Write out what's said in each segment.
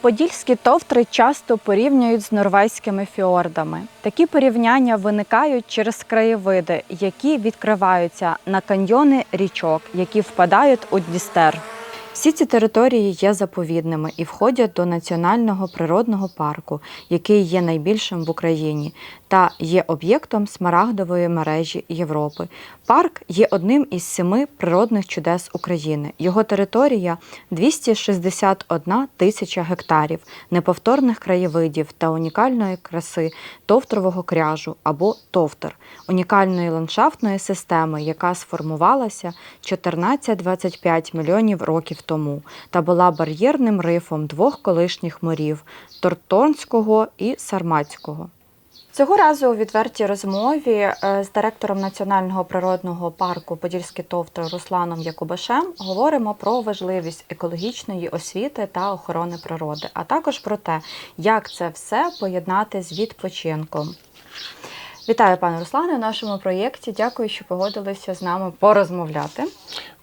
Подільські товтри часто порівнюють з норвезькими фіордами. Такі порівняння виникають через краєвиди, які відкриваються на каньйони річок, які впадають у Дністер. Всі ці території є заповідними і входять до національного природного парку, який є найбільшим в Україні, та є об'єктом смарагдової мережі Європи. Парк є одним із семи природних чудес України. Його територія 261 тисяча гектарів неповторних краєвидів та унікальної краси товтрового кряжу або товтер, унікальної ландшафтної системи, яка сформувалася 14-25 мільйонів років тому та була бар'єрним рифом двох колишніх морів Торторнського і Сарматського. Цього разу у відвертій розмові е, з директором Національного природного парку Подільські товтри Русланом Якубашем говоримо про важливість екологічної освіти та охорони природи, а також про те, як це все поєднати з відпочинком. Вітаю, пане Руслане, у нашому проєкті. Дякую, що погодилися з нами порозмовляти.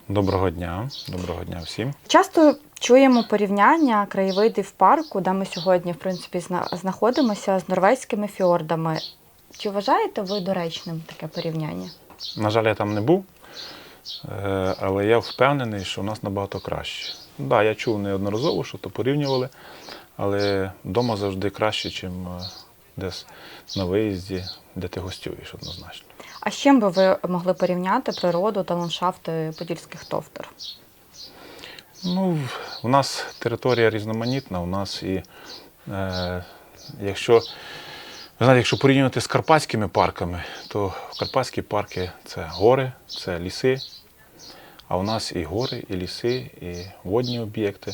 Доброго дня, доброго дня всім. Часто чуємо порівняння краєвидів парку, де ми сьогодні, в принципі, знаходимося з норвезькими фіордами. Чи вважаєте ви доречним таке порівняння? На жаль, я там не був, е, але я впевнений, що у нас набагато краще. Так, да, я чув неодноразово, що то порівнювали, але вдома завжди краще, ніж десь на виїзді, де ти гостюєш однозначно. А з чим би ви могли порівняти природу та ландшафти подільських товтер? Ну, у нас територія різноманітна, у нас і е, якщо ви знаєте, якщо порівнювати з карпатськими парками, то карпатські парки це гори, це ліси. А у нас і гори, і ліси, і водні об'єкти.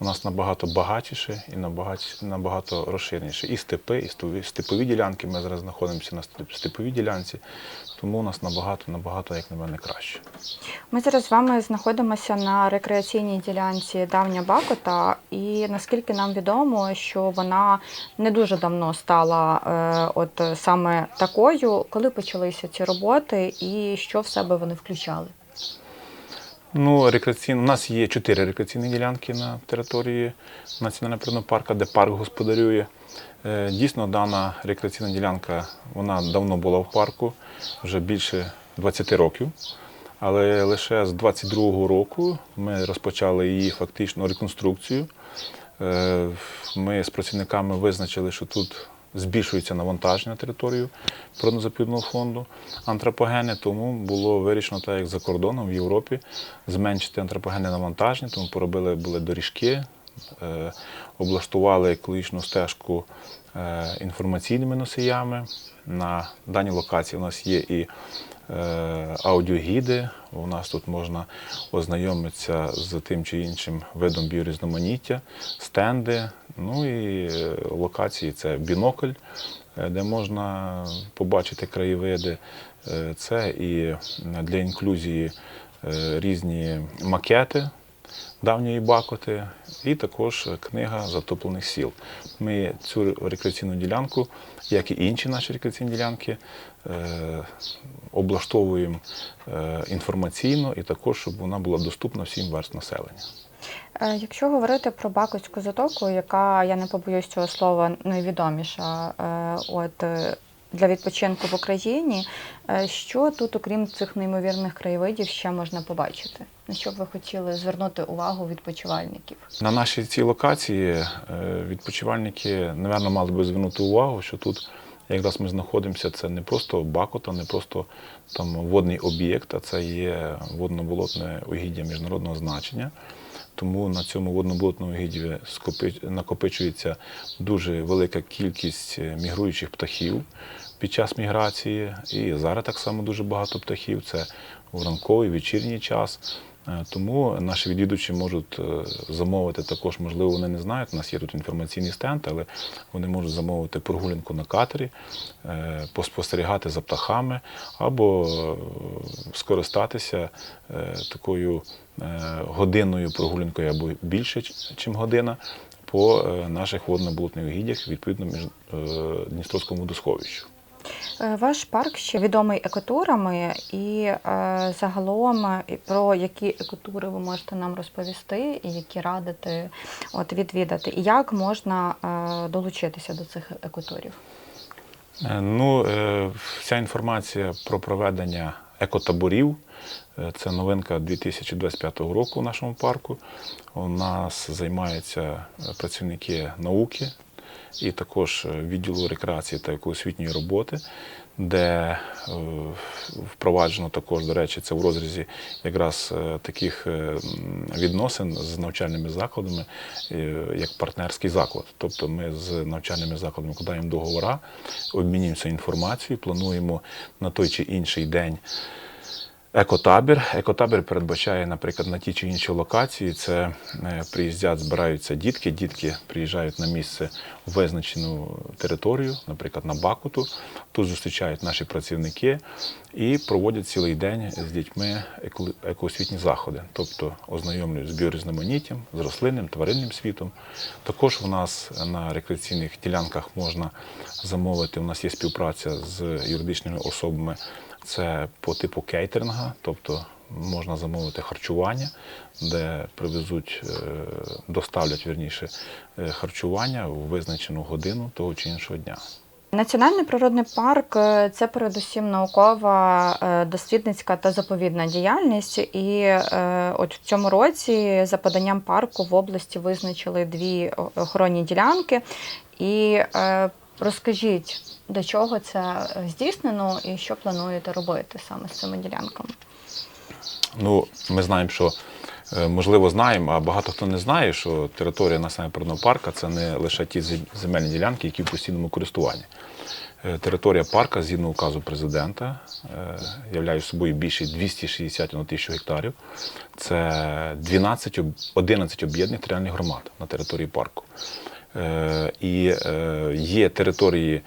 У нас набагато багатіше і набагато, набагато розширеніше. І степи, і степові ділянки. Ми зараз знаходимося на степ- степовій ділянці, тому у нас набагато, набагато, як на мене, краще. Ми зараз з вами знаходимося на рекреаційній ділянці Давня Бакота, і наскільки нам відомо, що вона не дуже давно стала е, от саме такою, коли почалися ці роботи, і що в себе вони включали? Ну, рекреаційно, у нас є чотири рекреаційні ділянки на території Національного природного парку, де парк господарює. Е, Дійсно, дана рекреаційна ділянка вона давно була в парку, вже більше 20 років. Але лише з 22-го року ми розпочали її фактично реконструкцію. Е, Ми з працівниками визначили, що тут збільшується навантаження на територію природно-заповідного фонду антропогени, тому було вирішено, так як за кордоном в Європі, зменшити антропогенне навантаження, тому поробили були доріжки, е, облаштували екологічну стежку е, інформаційними носіями. На даній локації у нас є і аудіогіди. У нас тут можна ознайомитися з тим чи іншим видом біорізноманіття, стенди. Ну і е, локації це бінокль, е, де можна побачити краєвиди. Е, Це і для інклюзії е, різні макети давньої Бакоти, і також книга затоплених сіл. Ми цю рекреаційну ділянку, як і інші наші рекреаційні ділянки, е, облаштовуємо е, інформаційно і також, щоб вона була доступна всім верст населення. Е, Якщо говорити про Бакутську затоку, яка я не побоюсь цього слова найвідоміша, от для відпочинку в Україні, е, що тут, окрім цих неймовірних краєвидів, ще можна побачити? На що б ви хотіли звернути увагу відпочивальників? На нашій цій локації е, відпочивальники, напевно, мали би звернути увагу, що тут якраз ми знаходимося, це не просто Бакота, не просто там водний об'єкт, а це є водно-болотне угіддя міжнародного значення. Тому на цьому водно-болотному угідді накопичується дуже велика кількість е, мігруючих птахів під час міграції. І зараз так само дуже багато птахів. Це в ранковий, вечірній час. Е, Тому наші відвідувачі можуть е, замовити також, можливо, вони не знають. У нас є тут інформаційний стенд, але вони можуть замовити прогулянку на катері, е, поспостерігати за птахами або скористатися такою годинною прогулянкою або більше, ніж година. По наших водно-болотних угіддях, відповідно, між Дністровському водосховищу. Е, Ваш парк ще відомий екотурами, і е, загалом про які екотури ви можете нам розповісти, і які радити от, відвідати, і як можна е, долучитися до цих екотурів? Е, Ну, е, вся інформація про проведення екотаборів е, це новинка 2025 року в нашому парку. У нас займаються працівники науки і також е, відділу рекреації та екоосвітньої роботи, де е, впроваджено також, до речі, це в розрізі якраз е, таких відносин з навчальними закладами, як партнерський заклад. Тобто ми з навчальними закладами вкладаємо договори, обмінюємося інформацією, плануємо на той чи інший день. Екотабір. Екотабір передбачає, наприклад, на ті чи інші локації. Це е, приїздять, збираються дітки. Дітки приїжджають на місце в визначену територію, наприклад, на Бакуту. Тут зустрічають наші працівники і проводять цілий день з дітьми екоосвітні заходи, тобто ознайомлюють з біорізноманіттям, з рослинним, тваринним світом. Також у нас на рекреаційних ділянках можна замовити. У нас є співпраця з юридичними особами. Це по типу кейтеринга, тобто можна замовити харчування, де привезуть, е, доставлять вірніше е, харчування в визначену годину того чи іншого дня. Національний природний парк е, це передусім наукова, дослідницька та заповідна діяльність. І от в цьому році за поданням парку в області визначили дві охоронні ділянки. І розкажіть, до чого це е, здійснено і що плануєте робити саме з цими ділянками? Ну, ми знаємо, що е, можливо знаємо, а багато хто не знає, що територія національного природного парку це не лише ті земельні ділянки, які в постійному користуванні. Е, Територія парка, згідно указу президента, являє собою більше 261 тисячу гектарів. Це 12, 11 об'єднаних територіальних громад на території парку. Е, І е, є території,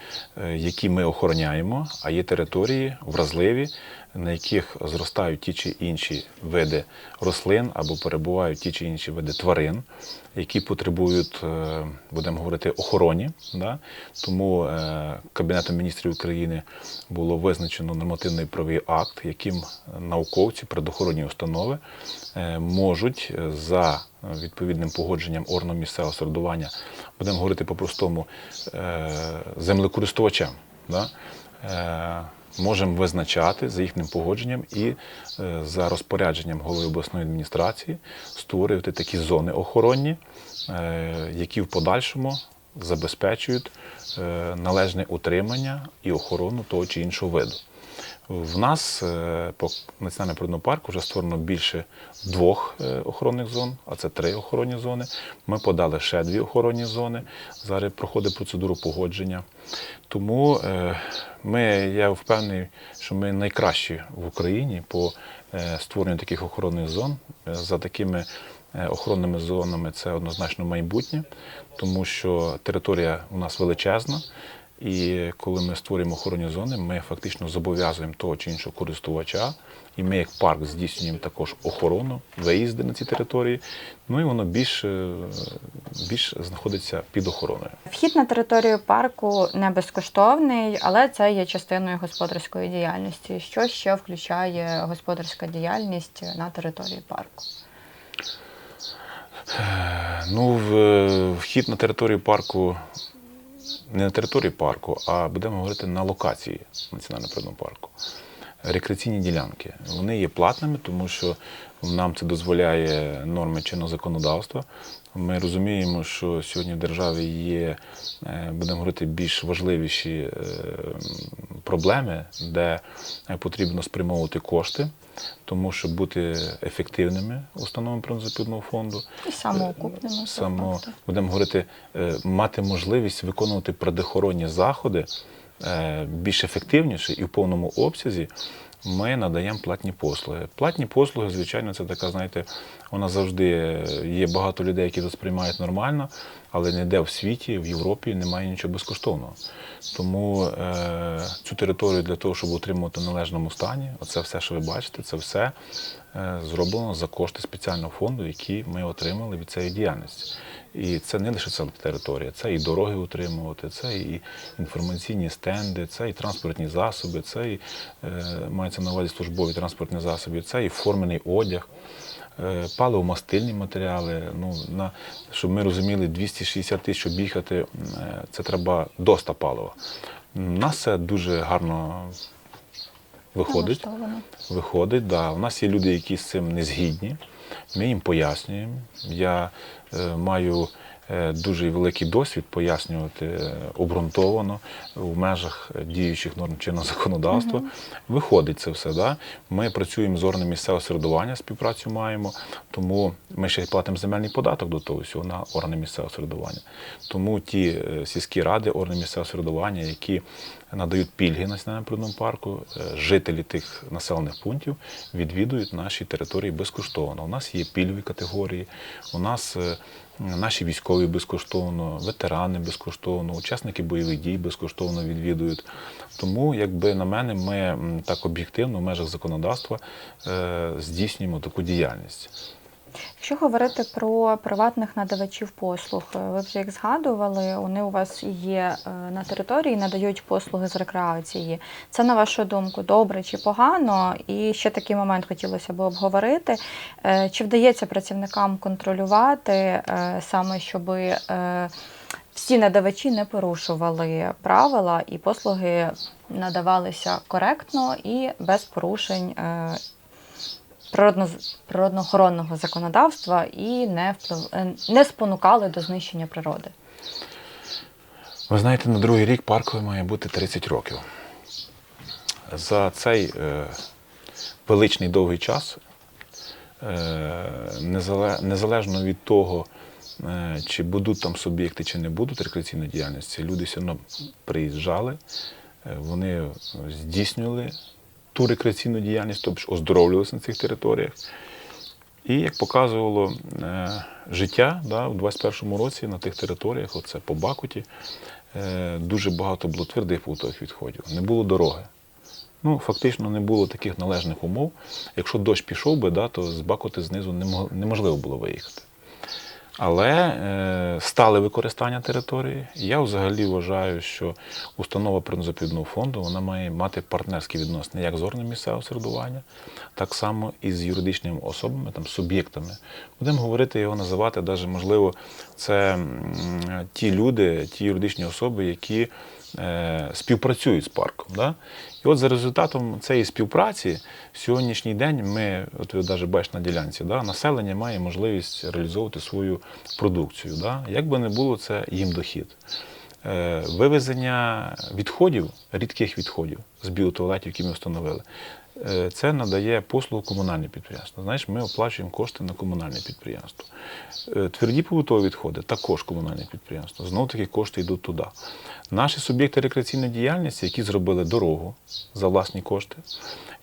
е, які ми охороняємо, а є території вразливі, на яких зростають ті чи інші види рослин або перебувають ті чи інші види тварин, які потребують, е, будемо говорити, охороні. Да? Тому е, Кабінетом міністрів України було визначено нормативний правовий акт, яким науковці, предохоронні установи е, можуть за відповідним погодженням органу місцевого самоврядування, будемо говорити по-простому, землекористувачам. Да? Можемо визначати за їхнім погодженням і е, за розпорядженням голови обласної адміністрації створювати такі зони охоронні, е, які в подальшому забезпечують е, належне утримання і охорону того чи іншого виду. В нас е, по національному природному парку вже створено більше двох е, охоронних зон, а це три охоронні зони. Ми подали ще дві охоронні зони. Зараз проходить процедуру погодження. Тому е, ми, я впевнений, що ми найкращі в Україні по створенню таких охоронних зон. За такими охоронними зонами це однозначно майбутнє, тому що територія у нас величезна. І коли ми створюємо охоронні зони, ми фактично зобов'язуємо того чи іншого користувача, і ми як парк здійснюємо також охорону, виїзди на ці території. Ну і воно більш, е, більш знаходиться під охороною. Вхід на територію парку не безкоштовний, але це є частиною господарської діяльності. Що ще включає господарська діяльність на території парку? Ну, вхід на територію парку, не на території парку, а будемо говорити на локації національного природного парку. Рекреаційні ділянки. Вони є платними, тому що нам це дозволяє норми чинного законодавства. Ми розуміємо, що сьогодні в державі є, е, будемо говорити, більш важливіші е, проблеми, де е, потрібно спрямовувати кошти, тому щоб бути ефективними установами природно-заповідного фонду. І самоокупними. Само будемо говорити, мати можливість виконувати предохоронні заходи більш ефективніше і в повному обсязі. Ми надаємо платні послуги. Платні послуги, звичайно, це така, знаєте, вона завжди е, є багато людей, які це сприймають нормально, але ніде в світі, в Європі немає нічого безкоштовного. Тому е, цю територію для того, щоб утримувати в належному стані, оце все, що ви бачите, це все е, зроблено за кошти спеціального фонду, які ми отримали від цієї діяльності. І це не лише ця територія, це і дороги утримувати, це і інформаційні стенди, це і транспортні засоби, це і е, мається на увазі службові транспортні засоби, це і формений одяг. Е, Паливо-мастильні матеріали. Ну, на, щоб ми розуміли, 260 тисяч щоб їхати, е, це треба доста палива. У нас це дуже гарно виходить. Виходить, да. У нас є люди, які з цим не згідні. Ми їм пояснюємо. Я е, маю дуже великий досвід пояснювати е, обґрунтовано в межах діючих норм чинного законодавства. Виходить це все. Да? Ми працюємо з органами місцевого середування, співпрацю маємо, тому ми ще й платимо земельний податок до того всього на органи місцевого середування. Тому ті е, сільські ради, органи місцевого середування, які надають пільги національному природному парку, е, жителі тих населених пунктів відвідують наші території безкоштовно. У нас є пільгові категорії, у нас е, наші військові безкоштовно, ветерани безкоштовно, учасники бойових дій безкоштовно відвідують. Тому, якби на мене, ми так об'єктивно в межах законодавства е, здійснюємо таку діяльність. Якщо говорити про приватних надавачів послуг, е, ви вже їх згадували, вони у вас є е, на території, надають послуги з рекреації. Це на вашу думку добре чи погано? І ще такий момент хотілося б обговорити. Е, Чи вдається працівникам контролювати саме, щоб всі надавачі не порушували правила і послуги надавалися коректно і без порушень природно, природоохоронного законодавства і не, вплив, е, не спонукали до знищення природи. Ви знаєте, на другий рік паркові має бути 30 років. За цей е, величний довгий час, е, незале- незалежно від того, е, чи будуть там суб'єкти, чи не будуть рекреаційної діяльності, люди все одно приїжджали, е, вони здійснювали ту рекреаційну діяльність, тобто оздоровлювалися на цих територіях. І як показувало е, життя да, у 21-му році на тих територіях, оце по Бакуті, е, дуже багато було твердих побутових відходів. Не було дороги. Ну, фактично не було таких належних умов. Якщо дощ пішов би, да, то з Бакути знизу немо- неможливо було виїхати. Але е, стале використання території. Я взагалі вважаю, що установа природно-заповідного фонду вона має мати партнерські відносини як з органами місцевого середування, так само і з юридичними особами, там, суб'єктами. Будемо говорити його називати, навіть можливо, це ті люди, ті юридичні особи, які співпрацюють з парком. Да? І от за результатом цієї співпраці сьогоднішній день ми, от ви навіть бачите на ділянці, да, населення має можливість реалізовувати свою продукцію. Да? Як би не було, це їм дохід. Е, Вивезення відходів, рідких відходів з біотуалетів, які ми встановили, е, це надає послугу комунальне підприємство. Знаєш, ми оплачуємо кошти на комунальне підприємство. Е, Тверді побутові відходи також комунальне підприємство. Знову таки кошти йдуть туди. Наші суб'єкти рекреаційної діяльності, які зробили дорогу за власні кошти,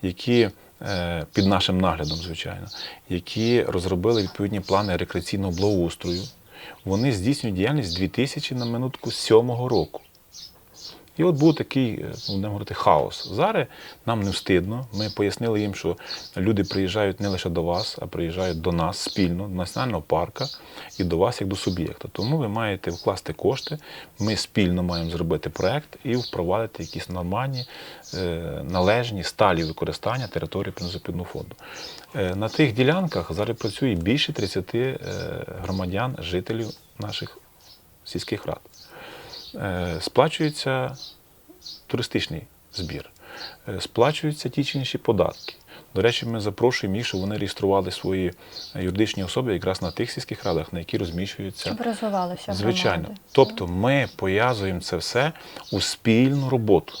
які е, під нашим наглядом, звичайно, які розробили відповідні плани рекреаційного благоустрою, вони здійснюють діяльність з 2000 на минутку 7 року. І от був такий, е, будемо говорити, хаос. Зараз нам не встидно. Ми пояснили їм, що люди приїжджають не лише до вас, а приїжджають до нас спільно, до національного парка і до вас як до суб'єкта. Тому ви маєте вкласти кошти. Ми спільно маємо зробити проект і впровадити якісь нормальні, е, належні, сталі використання території Природно-заповідного фонду. Е, На тих ділянках зараз працює більше 30 е, громадян, жителів наших сільських рад. Е, Сплачується туристичний збір, Е, сплачуються ті чи інші податки. До речі, ми запрошуємо їх, щоб вони реєстрували свої юридичні особи якраз на тих сільських радах, на які розміщуються. Щоб розвивалися Звичайно. громади. Тобто ми пов'язуємо це все у спільну роботу.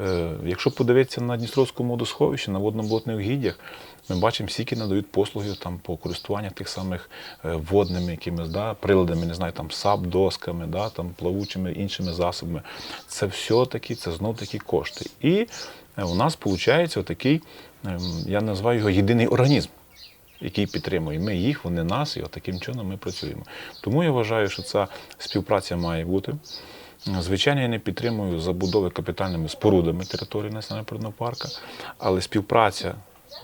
Е, Якщо подивитися на Дністровському водосховищі, на водно-болотних угіддях, ми бачимо, скільки надають послуги там, по користуванню тих самих е, водними якимись да, приладами, не знаю, там сап, досками, да, там, плавучими іншими засобами. Це все-таки, це знов таки кошти. І е, у нас виходить отакий, ем, я називаю його єдиний організм який підтримує. Ми їх, вони нас, і от таким чином ми працюємо. Тому я вважаю, що ця співпраця має бути. Звичайно, я не підтримую забудови капітальними спорудами території національного природного парку, але співпраця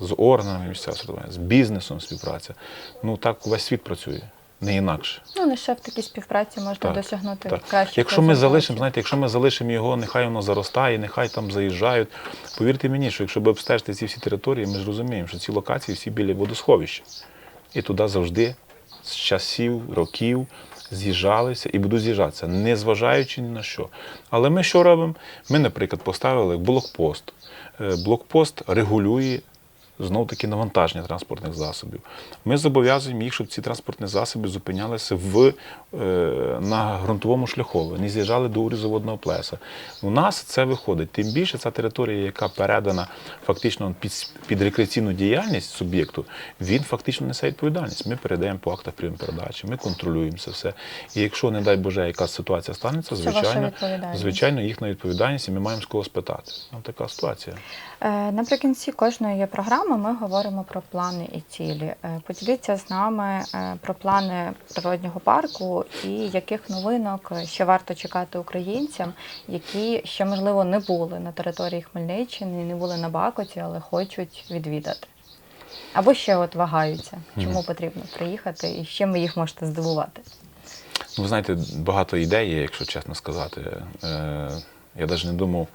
з органами місцевого самоврядування, з бізнесом співпраця. Ну так весь світ працює, не інакше. Ну, лише в такій співпраці можна Так, досягнути Так. кращих Якщо ми залишимо, знаєте, якщо ми залишимо його, нехай воно заростає, нехай там заїжджають. Повірте мені, що якщо ви обстежите ці всі території, ми ж розуміємо, що ці локації всі біля водосховища. І туди завжди з часів, років з'їжджалися і будуть з'їжджатися, не зважаючи ні на що. Але ми що робимо? Ми, наприклад, поставили блокпост. Е, Блокпост регулює знов таки навантаження транспортних засобів. Ми зобов'язуємо їх, щоб ці транспортні засоби зупинялися в, е, на ґрунтовому шляхові, не з'їжджали до урізу водного плеса. У нас це виходить. Тим більше ця територія, яка передана фактично під, під рекреаційну діяльність суб'єкту, він фактично несе відповідальність. Ми передаємо по актах прийому передачі, ми контролюємо це все. І якщо, не дай Боже, якась ситуація станеться, звичайно, звичайно, їхня відповідальність, і ми маємо з кого спитати. Ну, така ситуація. Е, Наприкінці кожної є програми ми говоримо про плани і цілі. Е, Поділіться з нами е, про плани природнього парку і яких новинок ще варто чекати українцям, які ще можливо не були на території Хмельниччини, не були на Бакоті, але хочуть відвідати. Або ще от вагаються, чому потрібно приїхати і з чим ви їх можете здивувати. Ну, ви знаєте, багато ідей є, якщо чесно сказати. Е, я навіть не думав,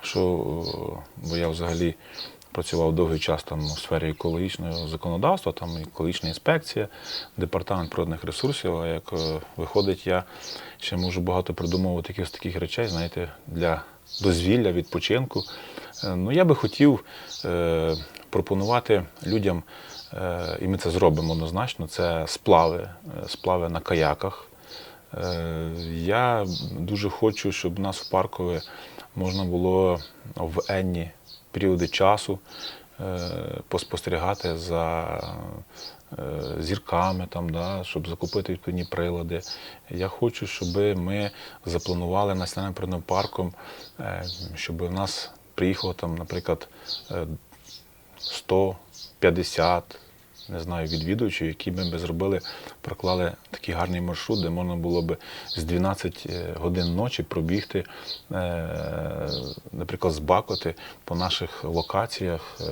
що, е, бо я взагалі працював довгий час там у сфері екологічного законодавства, там екологічна інспекція, департамент природних ресурсів. А як е, виходить, я ще можу багато придумувати якихось таких речей, знаєте, для дозвілля, відпочинку. Е, Ну, я би хотів е, пропонувати людям, е, і ми це зробимо однозначно, це сплави, е, сплави на каяках. Е, Я дуже хочу, щоб у нас в паркові можна було в енні періоди часу е, поспостерігати за е, зірками, там, да, щоб закупити відповідні прилади. Я хочу, щоб ми запланували національним природним парком, е, щоб у нас приїхало там, наприклад, е, 150, не знаю, відвідувачів, які ми би зробили, проклали такий гарний маршрут, де можна було би з 12 годин ночі пробігти, е, наприклад, з Бакоти по наших локаціях, е,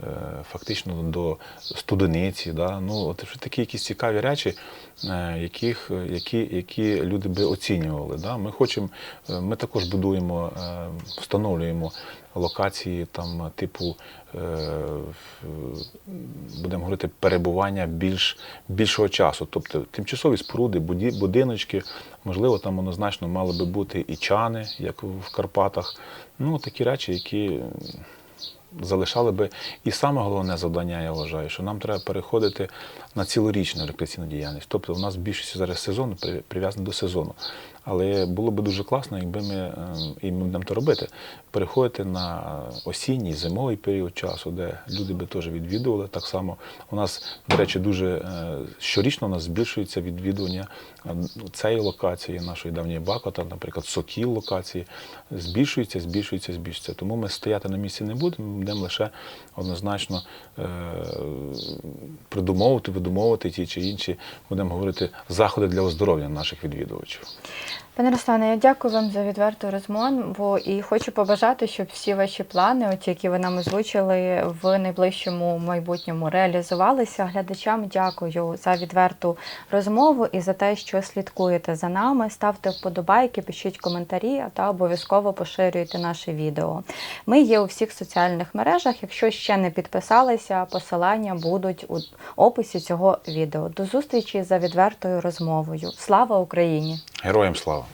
е, фактично до студениці. Да? Ну, от такі якісь цікаві речі, е, яких, які, які люди би оцінювали. Да? Ми хочемо, е, ми також будуємо, е, встановлюємо локації там типу, е, будемо говорити, перебування більш, більшого часу. Тобто тимчасові споруди, будиночки, можливо, там однозначно мали би бути і чани, як в Карпатах. Ну, такі речі, які залишали би. І саме головне завдання, я вважаю, що нам треба переходити на цілорічну рекреаційну діяльність. Тобто у нас більшість зараз сезону при- прив'язаний до сезону. Але було би дуже класно, якби ми, е, і ми будемо це робити, переходити на осінній, зимовий період часу, де люди би теж відвідували. Так само у нас, до речі, дуже е, щорічно у нас збільшується відвідування е, цієї локації, нашої давньої Бакота, наприклад, Сокіл локації, збільшується, збільшується, збільшується. Тому ми стояти на місці не будемо, ми будемо лише однозначно е, придумовувати, видумовувати ті чи інші, будемо говорити, заходи для оздоровлення наших відвідувачів. Пане Руслане, я дякую вам за відверту розмову і хочу побажати, щоб всі ваші плани, от які ви нам озвучили, в найближчому майбутньому реалізувалися. Глядачам дякую за відверту розмову і за те, що слідкуєте за нами. Ставте вподобайки, пишіть коментарі та обов'язково поширюйте наше відео. Ми є у всіх соціальних мережах. Якщо ще не підписалися, посилання будуть у описі цього відео. До зустрічі за відвертою розмовою. Слава Україні! Героям слава!